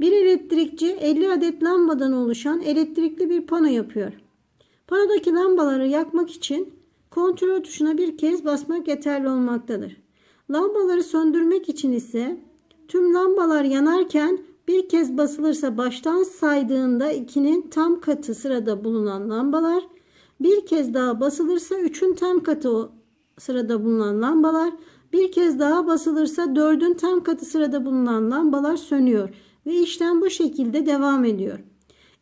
Bir elektrikçi 50 adet lambadan oluşan elektrikli bir pano yapıyor. Panodaki lambaları yakmak için kontrol tuşuna bir kez basmak yeterli olmaktadır. Lambaları söndürmek için ise tüm lambalar yanarken bir kez basılırsa baştan saydığında 2'nin tam katı sırada bulunan lambalar, bir kez daha basılırsa 3'ün tam katı sırada bulunan lambalar, bir kez daha basılırsa 4'ün tam katı sırada bulunan lambalar sönüyor ve işlem bu şekilde devam ediyor.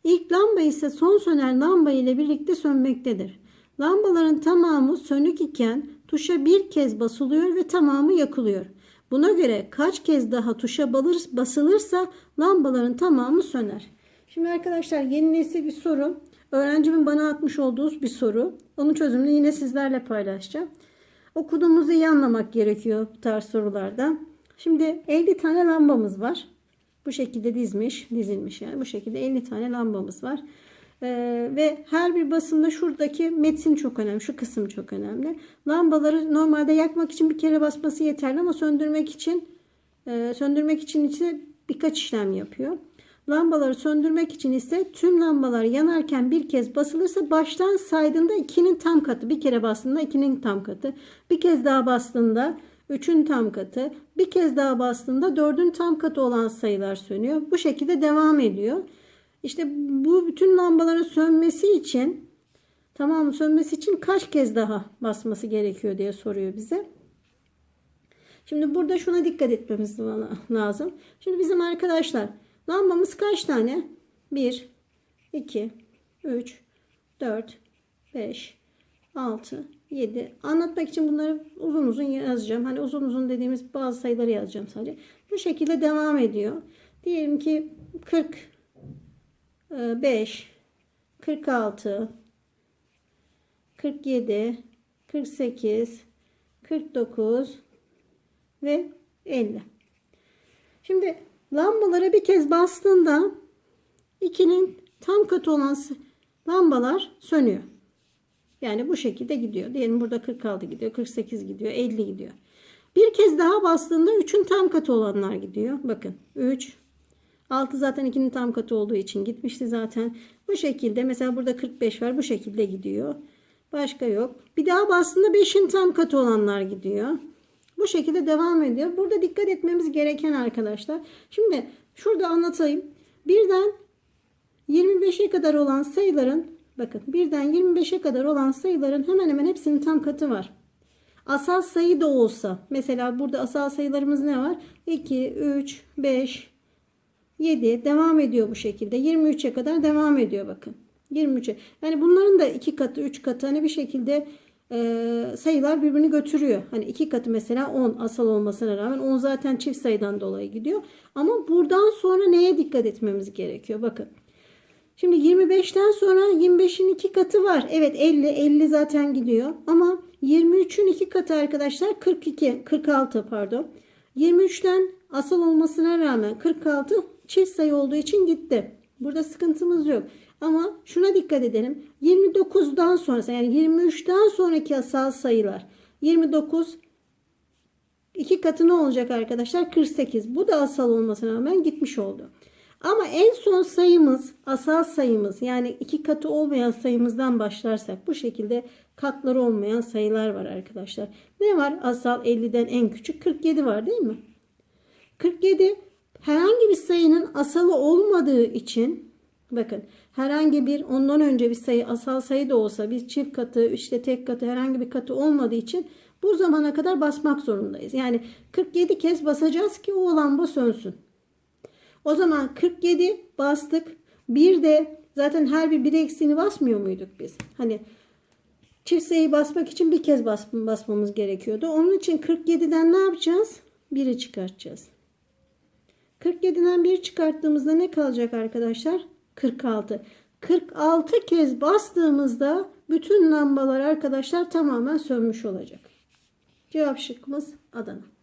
İlk lamba ise son sönen lamba ile birlikte sönmektedir. Lambaların tamamı sönük iken tuşa bir kez basılıyor ve tamamı yakılıyor. Buna göre kaç kez daha tuşa basılırsa lambaların tamamı söner. Şimdi arkadaşlar yeni nesil bir soru. Öğrencimin bana atmış olduğu bir soru. Onun çözümünü yine sizlerle paylaşacağım. Okuduğumuzu iyi anlamak gerekiyor bu tarz sorularda. Şimdi 50 tane lambamız var. Bu şekilde dizmiş, dizilmiş yani. Bu şekilde 50 tane lambamız var. Ee, ve her bir basımda şuradaki metin çok önemli. Şu kısım çok önemli. Lambaları normalde yakmak için bir kere basması yeterli ama söndürmek için e, söndürmek için ise birkaç işlem yapıyor. Lambaları söndürmek için ise tüm lambalar yanarken bir kez basılırsa baştan saydığında 2'nin tam katı. Bir kere bastığında 2'nin tam katı. Bir kez daha bastığında 3'ün tam katı. Bir kez daha bastığında 4'ün tam katı olan sayılar sönüyor. Bu şekilde devam ediyor. İşte bu bütün lambaların sönmesi için tamam? Sönmesi için kaç kez daha basması gerekiyor diye soruyor bize. Şimdi burada şuna dikkat etmemiz lazım. Şimdi bizim arkadaşlar lambamız kaç tane? 1, 2, 3, 4, 5, 6, 7. Anlatmak için bunları uzun uzun yazacağım. Hani uzun uzun dediğimiz bazı sayıları yazacağım sadece. Bu şekilde devam ediyor. Diyelim ki 45, 46, 47, 48, 49 ve 50. Şimdi lambalara bir kez bastığında 2'nin tam katı olan lambalar sönüyor. Yani bu şekilde gidiyor. Diyelim burada 46 gidiyor, 48 gidiyor, 50 gidiyor. Bir kez daha bastığında 3'ün tam katı olanlar gidiyor. Bakın 3, 6 zaten 2'nin tam katı olduğu için gitmişti zaten. Bu şekilde mesela burada 45 var. Bu şekilde gidiyor. Başka yok. Bir daha bastığında 5'in tam katı olanlar gidiyor. Bu şekilde devam ediyor. Burada dikkat etmemiz gereken arkadaşlar. Şimdi şurada anlatayım. Birden 25'e kadar olan sayıların bakın birden 25'e kadar olan sayıların hemen hemen hepsinin tam katı var. Asal sayı da olsa mesela burada asal sayılarımız ne var? 2, 3, 5, 7 devam ediyor bu şekilde. 23'e kadar devam ediyor bakın. 23'e. Yani bunların da iki katı, üç katı hani bir şekilde e, sayılar birbirini götürüyor. Hani iki katı mesela 10 asal olmasına rağmen 10 zaten çift sayıdan dolayı gidiyor. Ama buradan sonra neye dikkat etmemiz gerekiyor? Bakın. Şimdi 25'ten sonra 25'in iki katı var. Evet 50, 50 zaten gidiyor. Ama 23'ün iki katı arkadaşlar 42, 46 pardon. 23'ten asal olmasına rağmen 46 çift sayı olduğu için gitti. Burada sıkıntımız yok. Ama şuna dikkat edelim. 29'dan sonrası yani 23'ten sonraki asal sayılar. 29 iki katı ne olacak arkadaşlar? 48. Bu da asal olmasına rağmen gitmiş oldu. Ama en son sayımız asal sayımız yani iki katı olmayan sayımızdan başlarsak bu şekilde katları olmayan sayılar var arkadaşlar. Ne var? Asal 50'den en küçük 47 var değil mi? 47 herhangi bir sayının asalı olmadığı için bakın herhangi bir ondan önce bir sayı asal sayı da olsa bir çift katı işte tek katı herhangi bir katı olmadığı için bu zamana kadar basmak zorundayız. Yani 47 kez basacağız ki o lamba sönsün. O zaman 47 bastık. Bir de zaten her bir bir eksiğini basmıyor muyduk biz? Hani çift sayı basmak için bir kez bas, basmamız gerekiyordu. Onun için 47'den ne yapacağız? 1'i çıkartacağız. 47'den 1 çıkarttığımızda ne kalacak arkadaşlar? 46. 46 kez bastığımızda bütün lambalar arkadaşlar tamamen sönmüş olacak. Cevap şıkkımız Adana.